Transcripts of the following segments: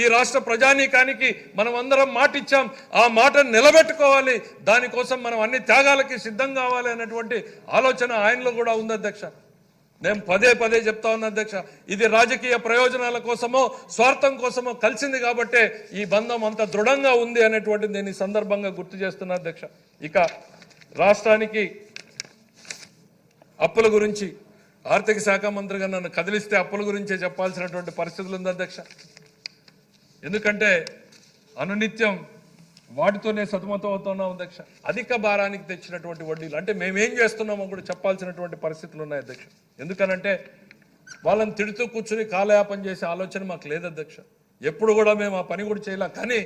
ఈ రాష్ట్ర ప్రజానీకానికి మనం అందరం మాట ఇచ్చాం ఆ మాటను నిలబెట్టుకోవాలి. దానికోసం మనం అన్ని త్యాగాలకి సిద్ధం కావాలి అనేటువంటి ఆలోచన ఆయనలో కూడా ఉంది అధ్యక్ష. నేను పదే పదే చెప్తా ఉన్నా అధ్యక్ష. ఇది రాజకీయ ప్రయోజనాల కోసమో స్వార్థం కోసమో కలిసింది కాబట్టే ఈ బంధం అంత దృఢంగా ఉంది అనేటువంటిది నేను ఈ సందర్భంగా గుర్తు చేస్తున్నా అధ్యక్ష. ఇక రాష్ట్రానికి అప్పుల గురించి ఆర్థిక శాఖ మంత్రిగా నన్ను కదిలిస్తే అప్పుల గురించే చెప్పాల్సినటువంటి పరిస్థితులు ఉంది అధ్యక్ష. ఎందుకంటే అనునిత్యం వాటితోనే సతమతం అవుతున్నాం అధ్యక్ష. అధిక భారానికి తెచ్చినటువంటి వడ్డీలు. అంటే మేమేం చేస్తున్నామో కూడా చెప్పాల్సినటువంటి పరిస్థితులు ఉన్నాయి అధ్యక్ష. ఎందుకనంటే వాళ్ళని తిడుతూ కూర్చుని కాలయాపన చేసే ఆలోచన మాకు లేదు అధ్యక్ష. ఎప్పుడు కూడా మేము ఆ పని కూడా చేయలేం. కానీ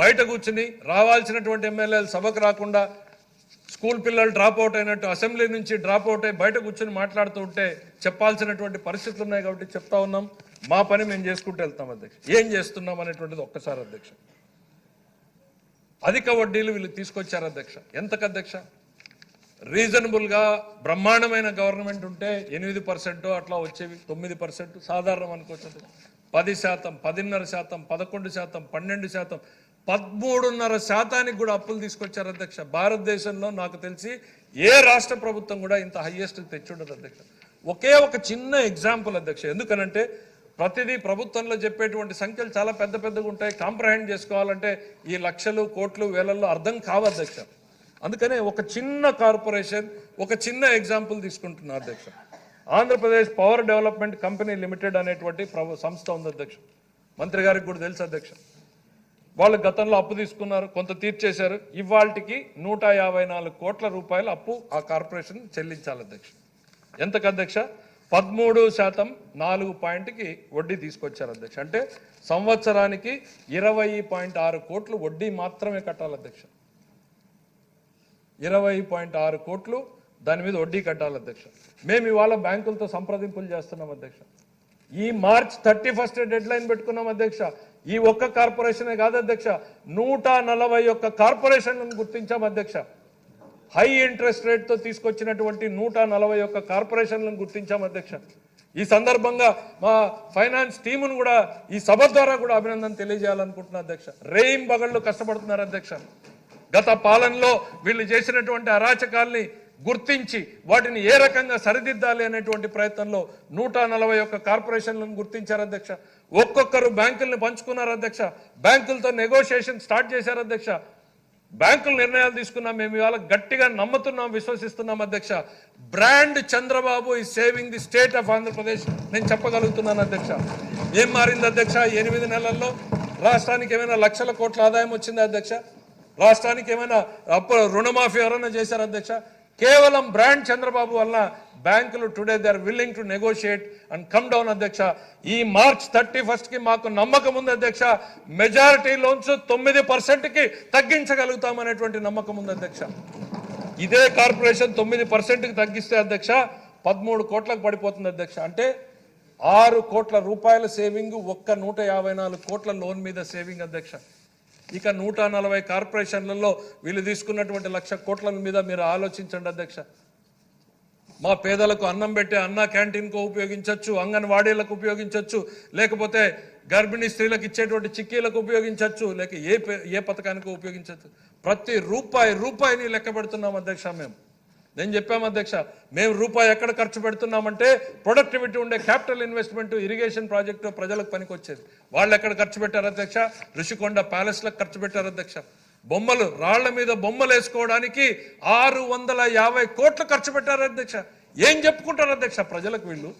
బయట కూర్చుని రావాల్సినటువంటి ఎమ్మెల్యేలు సభకు రాకుండా స్కూల్ పిల్లలు డ్రాప్ అవుట్ అయినట్టు అసెంబ్లీ నుంచి డ్రాప్ అవుట్ అయి బయట కూర్చొని మాట్లాడుతూ ఉంటే చెప్పాల్సినటువంటి పరిస్థితులు ఉన్నాయి కాబట్టి చెప్తా ఉన్నాం. మా పని మేము చేసుకుంటూ వెళ్తాం అధ్యక్ష. ఏం చేస్తున్నాం అనేటువంటిది ఒక్కసారి అధ్యక్ష. అధిక వడ్డీలు వీళ్ళు తీసుకొచ్చారు అధ్యక్ష. ఎంతకు అధ్యక్ష? రీజనబుల్గా బ్రహ్మాండమైన గవర్నమెంట్ ఉంటే ఎనిమిది పర్సెంట్ అట్లా వచ్చేవి. తొమ్మిది పర్సెంట్. సాధారణం అనుకోవచ్చు పది శాతం పదిన్నర శాతం పదకొండు శాతం పన్నెండు శాతం పదమూడున్నర శాతానికి కూడా అప్పులు తీసుకొచ్చారు అధ్యక్ష. భారతదేశంలో నాకు తెలిసి ఏ రాష్ట్ర ప్రభుత్వం కూడా ఇంత హయ్యెస్ట్ తెచ్చుండదు అధ్యక్ష. ఒకే ఒక చిన్న ఎగ్జాంపుల్ అధ్యక్ష. ఎందుకనంటే ప్రతిదీ ప్రభుత్వంలో చెప్పేటువంటి సంఖ్యలు చాలా పెద్ద పెద్దగా ఉంటాయి. కాంప్రహెండ్ చేసుకోవాలంటే ఈ లక్షలు కోట్లు వేలల్లో అర్థం కావు అధ్యక్ష. అందుకనే ఒక చిన్న కార్పొరేషన్ ఒక చిన్న ఎగ్జాంపుల్ తీసుకుంటున్నా అధ్యక్ష. Andhra Pradesh power development company limited అనేటువంటి సంస్థ ఉంది అధ్యక్ష. మంత్రి గారికి కూడా తెలుసు అధ్యక్ష. వాళ్ళు గతంలో అప్పు తీసుకున్నారు కొంత తీర్చేశారు. ఇవాళకి నూట యాభై నాలుగు కోట్ల రూపాయల అప్పు ఆ కార్పొరేషన్ చెల్లించాలి అధ్యక్ష. ఎంతకు అధ్యక్ష? పదమూడు శాతం నాలుగు పాయింట్కి వడ్డీ తీసుకొచ్చారు అధ్యక్ష. అంటే సంవత్సరానికి ఇరవై పాయింట్ ఆరు కోట్లు వడ్డీ మాత్రమే కట్టాలి అధ్యక్ష. ఇరవై పాయింట్ ఆరు కోట్లు దాని మీద వడ్డీ కట్టాలి అధ్యక్ష. మేము ఇవాళ బ్యాంకులతో సంప్రదింపులు చేస్తున్నాం అధ్యక్ష. ఈ March thirty first deadline పెట్టుకున్నాం అధ్యక్ష. ఈ ఒక్క కార్పొరేషనే కాదు అధ్యక్ష. నూట నలభై ఒక్క కార్పొరేషన్లను గుర్తించాం అధ్యక్ష. హై ఇంట్రెస్ట్ రేట్తో తీసుకొచ్చినటువంటి నూట నలభై ఒక్క కార్పొరేషన్లను గుర్తించాం అధ్యక్ష. ఈ సందర్భంగా మా ఫైనాన్స్ టీమును కూడా ఈ సభ ద్వారా కూడా అభినందన తెలియజేయాలనుకుంటున్నా అధ్యక్ష. రేయిం బగళ్ళు కష్టపడుతున్నారు అధ్యక్ష. గత పాలనలో వీళ్ళు చేసినటువంటి అరాచకాల్ని గుర్తించి వాటిని ఏ రకంగా సరిదిద్దాలి అనేటువంటి ప్రయత్నంలో నూట నలభై ఒక్క కార్పొరేషన్లను గుర్తించారు అధ్యక్ష. ఒక్కొక్కరు బ్యాంకుల్ని పంచుకున్నారు అధ్యక్ష. బ్యాంకులతో నెగోషియేషన్ స్టార్ట్ చేశారు అధ్యక్ష. బ్యాంకులు నిర్ణయాలు తీసుకున్నాం మేము ఇవాళ గట్టిగా నమ్ముతున్నాం విశ్వసిస్తున్నాం అధ్యక్ష. బ్రాండ్ చంద్రబాబు ఈ saving the state of Andhra Pradesh. నేను చెప్పగలుగుతున్నాను అధ్యక్ష. ఏం మారింది అధ్యక్ష ఎనిమిది నెలల్లో? రాష్ట్రానికి ఏమైనా లక్షల కోట్ల ఆదాయం వచ్చిందా అధ్యక్ష? రాష్ట్రానికి ఏమైనా అప్పు రుణమాఫీ ఎవరైనా చేశారు అధ్యక్ష? కేవలం బ్రాండ్ చంద్రబాబు వల్ల బ్యాంకులు today they are willing to negotiate and come down అధ్యక్ష. ఈ మార్చ్ థర్టీ ఫస్ట్కి మాకు నమ్మకం ఉంది అధ్యక్ష. మెజారిటీ లోన్స్ తొమ్మిది పర్సెంట్కి తగ్గించగలుగుతామనేటువంటి నమ్మకం ఉంది అధ్యక్ష. ఇదే కార్పొరేషన్ తొమ్మిది పర్సెంట్కి తగ్గిస్తే అధ్యక్ష పదమూడు కోట్లకు పడిపోతుంది అధ్యక్ష. అంటే ఆరు కోట్ల రూపాయల సేవింగ్ ఒక్క నూట యాభై నాలుగు కోట్ల లోన్ మీద సేవింగ్ అధ్యక్ష. ఇక నూట నలభై కార్పొరేషన్లలో వీళ్ళు తీసుకున్నటువంటి లక్ష కోట్ల మీద మీరు ఆలోచించండి అధ్యక్ష. మా పేదలకు అన్నం పెట్టే అన్న క్యాంటీన్కు ఉపయోగించవచ్చు అంగన్వాడీలకు ఉపయోగించవచ్చు లేకపోతే గర్భిణీ స్త్రీలకు ఇచ్చేటువంటి చిక్కీలకు ఉపయోగించవచ్చు లేక ఏ ఏ పథకానికి ఉపయోగించవచ్చు ప్రతి రూపాయి రూపాయిని లెక్క పెడుతున్నాం అధ్యక్ష మేము. నేను చెప్పాము అధ్యక్ష మేము రూపాయి ఎక్కడ ఖర్చు పెడుతున్నామంటే ప్రొడక్టివిటీ ఉండే క్యాపిటల్ ఇన్వెస్ట్మెంట్ ఇరిగేషన్ ప్రాజెక్టు ప్రజలకు పనికొచ్చేది. వాళ్ళు ఎక్కడ ఖర్చు పెట్టారు అధ్యక్ష? ఋషికొండ ప్యాలెస్లకు ఖర్చు పెట్టారు అధ్యక్ష. బొమ్మలు రాళ్ళ మీద బొమ్మలు వేసుకోవడానికి ఆరు వందల యాభై కోట్లు ఖర్చు పెట్టారు అధ్యక్ష. ఏం చెప్పుకుంటారు అధ్యక్ష ప్రజలకు వీళ్ళు?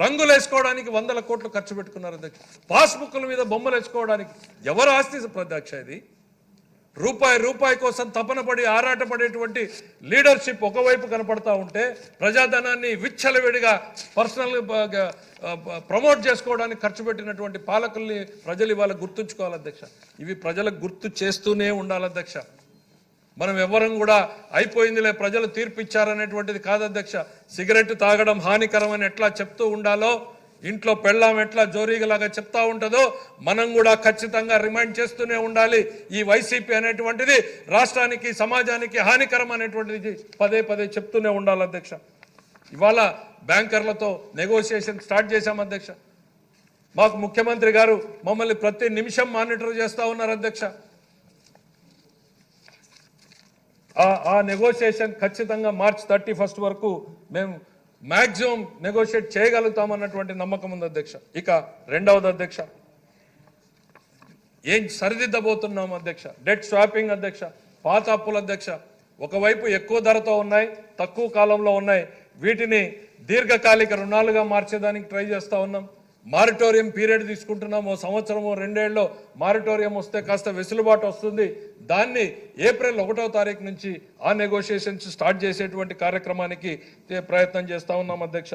రంగులు వేసుకోవడానికి వందల కోట్లు ఖర్చు పెట్టుకున్నారు అధ్యక్ష. పాస్బుక్ల మీద బొమ్మలు వేసుకోవడానికి ఎవరు ఆస్తి అధ్యక్ష ఇది? రూపాయి రూపాయి కోసం తపన పడి ఆరాటపడేటువంటి లీడర్షిప్ ఒకవైపు కనపడతా ఉంటే ప్రజాధనాన్ని విచ్చలవిడిగా పర్సనల్ ప్రమోట్ చేసుకోవడానికి ఖర్చు పెట్టినటువంటి పాలకుల్ని ప్రజలు ఇవాళ గుర్తుంచుకోవాలి అధ్యక్ష. ఇవి ప్రజలకు గుర్తు చేస్తూనే ఉండాలి అధ్యక్ష. మనం ఎవ్వరం కూడా అయిపోయిందిలే ప్రజలు తీర్పు ఇచ్చారనేటువంటిది కాదు అధ్యక్ష. సిగరెట్ తాగడం హానికరమని ఎట్లా చెప్తూ ఉండాలో ఇంట్లో పెళ్ళాం ఎట్లా జోరీగలాగా చెప్తా ఉంటుందో మనం కూడా ఖచ్చితంగా రిమైండ్ చేస్తూనే ఉండాలి. ఈ వైసీపీ అనేటువంటిది రాష్ట్రానికి సమాజానికి హానికరం అనేటువంటిది పదే పదే చెప్తూనే ఉండాలి అధ్యక్ష. ఇవాళ బ్యాంకర్లతో నెగోషియేషన్ స్టార్ట్ చేశాం అధ్యక్ష. మాకు ముఖ్యమంత్రి గారు మమ్మల్ని ప్రతి నిమిషం మానిటర్ చేస్తూ ఉన్నారు అధ్యక్ష. ఆ- నెగోషియేషన్ ఖచ్చితంగా మార్చ్ థర్టీ ఫస్ట్ వరకు మేము మ్యాక్సిమం నెగోషియేట్ చేయగలుగుతామన్నటువంటి నమ్మకం ఉంది అధ్యక్ష. ఇక రెండవది అధ్యక్ష ఏం సరిదిద్దబోతున్నాం అధ్యక్ష? డెట్ స్వాపింగ్ అధ్యక్ష పాత అప్పుల అధ్యక్ష ఒకవైపు ఎక్కువ ధరతో ఉన్నాయి తక్కువ కాలంలో ఉన్నాయి. వీటిని దీర్ఘకాలిక రుణాలుగా మార్చేదానికి ట్రై చేస్తూ ఉన్నాం. మారిటోరియం పీరియడ్ తీసుకుంటున్నాము. ఓ సంవత్సరం రెండేళ్ళలో మారిటోరియం వస్తే కాస్త వెసులుబాటు వస్తుంది. దాన్ని ఏప్రిల్ ఒకటో తారీఖు నుంచి ఆ నెగోషియేషన్స్ స్టార్ట్ చేసేటువంటి కార్యక్రమానికి ప్రయత్నం చేస్తా ఉన్నాం అధ్యక్ష.